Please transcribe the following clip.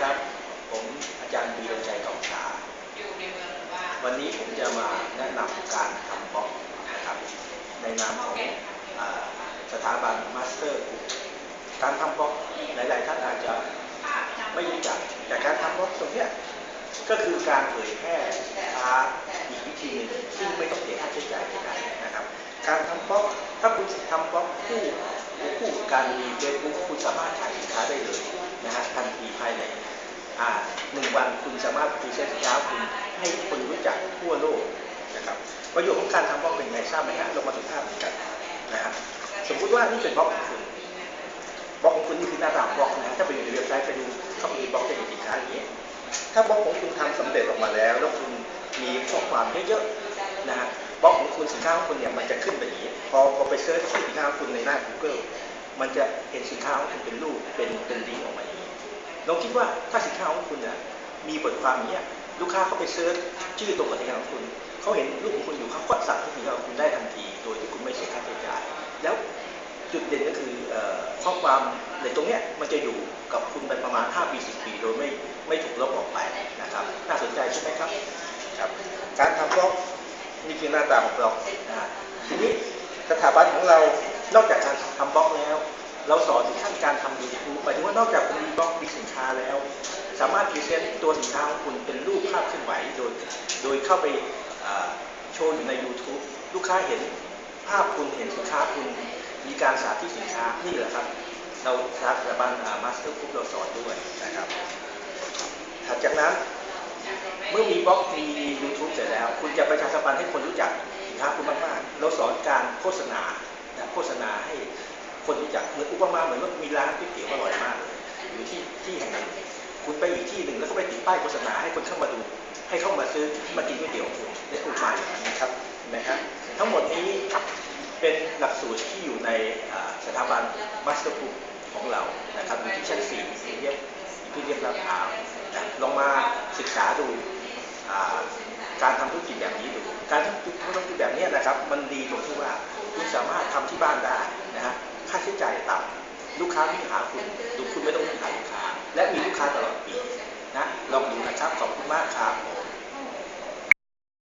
ครับ ผมอาจารย์วีรชัยกองชาอยู่ในเมืองหรือว่าวันนี้ผมจะมาแนะนำการทำบล็อกนะครับ ในนามของอ่าสถาบันมาสเตอร์กรุ๊ปการทำบล็อกหลาย ๆ ท่านอาจจะไม่รู้จัก แต่การทำบล็อกตรงเนี้ยก็คือการเผยแพร่สินค้าอีกวิธีหนึ่งซึ่งไม่ต้องเสียค่าใช้จ่ายใดๆนะครับ การทำบล็อกถ้าคุณทำบล็อกคู่คู่กับการมีเฟซบุ๊กคุณสามารถขายสินค้าได้เลยนะฮะทันทีภายใน อ่าหนึ่งวันคุณสามารถพรีเซนต์สินค้าคุณให้คนรู้จักทั่วโลกนะครับประโยชน์ของการทำบล็อกเป็นไงทราบไหมฮะเรามาดูภาพกันนะฮะสมมุติว่านี่เป็นบล็อกของคุณบล็อกของคุณนี่คือหน้าตาบล็อกนะฮะถ้าไปอยู่ในเว็บไซต์ไปดูเขาไปดูบล็อกจะเห็นสินค้าอย่างนี้ถ้าบล็อกของคุณทำสำเร็จออกมาแล้ว แล้วคุณมีข้อความเยอะๆนะฮะบล็อกของคุณสินค้าของคุณเนี่ยมันจะขึ้นไปอย่างนี้พอพอไปเซิร์ชสินค้าของคุณในหน้า Google มันจะเห็นสินค้าของคุณเป็นรูปเป็นเป็นลิงก์ออกมาอย่าง ลองคิดว่าถ้าสินค้าของคุณน่ะมีบทความอย่างเนี้ยลูกค้าเขาไปเซิร์ชชื่อตรงกับสินค้าของคุณเขาเห็นรูปของคุณอยู่เขาก็สั่งสินค้าของคุณได้ทันที โดยที่คุณไม่เสียค่าใช้จ่าย แล้วจุดเด่นก็คือข้อความในตรงเนี้ยมันจะอยู่กับคุณไปประมาณ 5 ปี 10 ปี โดยไม่ไม่ถูกลบออกไปนะครับ น่าสนใจใช่ไหมครับครับการทำบล็อกนี่คือหน้าตาของบล็อกนะทีนี้สถาบันของเรานอกจากการทำบล็อกแล้ว เราสอนถึงขั้นการทำยูทูบหมายถึงว่านอกจากคุณมีบล็อกมีสินค้าแล้ว สามารถพรีเซนต์ตัวสินค้าของคุณเป็นรูปภาพเคลื่อนไหวโดย โดยเข้าไปโชว์อยู่ใน YouTube ลูกค้าเห็นภาพคุณเห็นสินค้าคุณมีการสาธิตสินค้านี่แหละครับ เราสถาบันมาสเตอร์คุปเราสอนด้วยนะครับถัดจากนั้นเมื่อมีบล็อกมี YouTube เสร็จแล้ว คุณจะประชาสัมพันธ์ให้คนรู้จักสินค้าคุณมากๆเราสอนการโฆษณาโฆษณาให้ คนรู้จักเหมือนอุปมาเหมือนว่ามีร้านก๋วยเตี๋ยวอร่อยมากอยู่ที่ที่แห่งหนึ่งคุณไปอีกที่หนึ่งแล้วก็ไปติดป้ายโฆษณาให้คนเข้ามาดู ให้เข้ามาซื้อมากินก๋วยเตี๋ยวคุณในอุปมาอย่างนั้นนะครับนไหมครับทั้งหมดนี้เป็นหลักสูตรที่อยู่ในสถาบันมาสเตอร์กรุ๊ปของเรานะครับอยู่ที่ชั้น4ที่เรียบที่เรียบลาดพร้าวลองมาศึกษาดูการทำธุรกิจแบบนี้ดู การทำธุรกิจแบบนี้นะครับ มันดีตรงที่ว่าคุณสามารถทำที่บ้านได้นะฮะ ค่าใช้จ่ายต่ำลูก ค้าวิ่งหาคุณดูคุณไม่ต้องวิ่งหาลูกค้า และมีลูกค้าตลอดปีนะลองดูนะครับขอบคุณมากครับ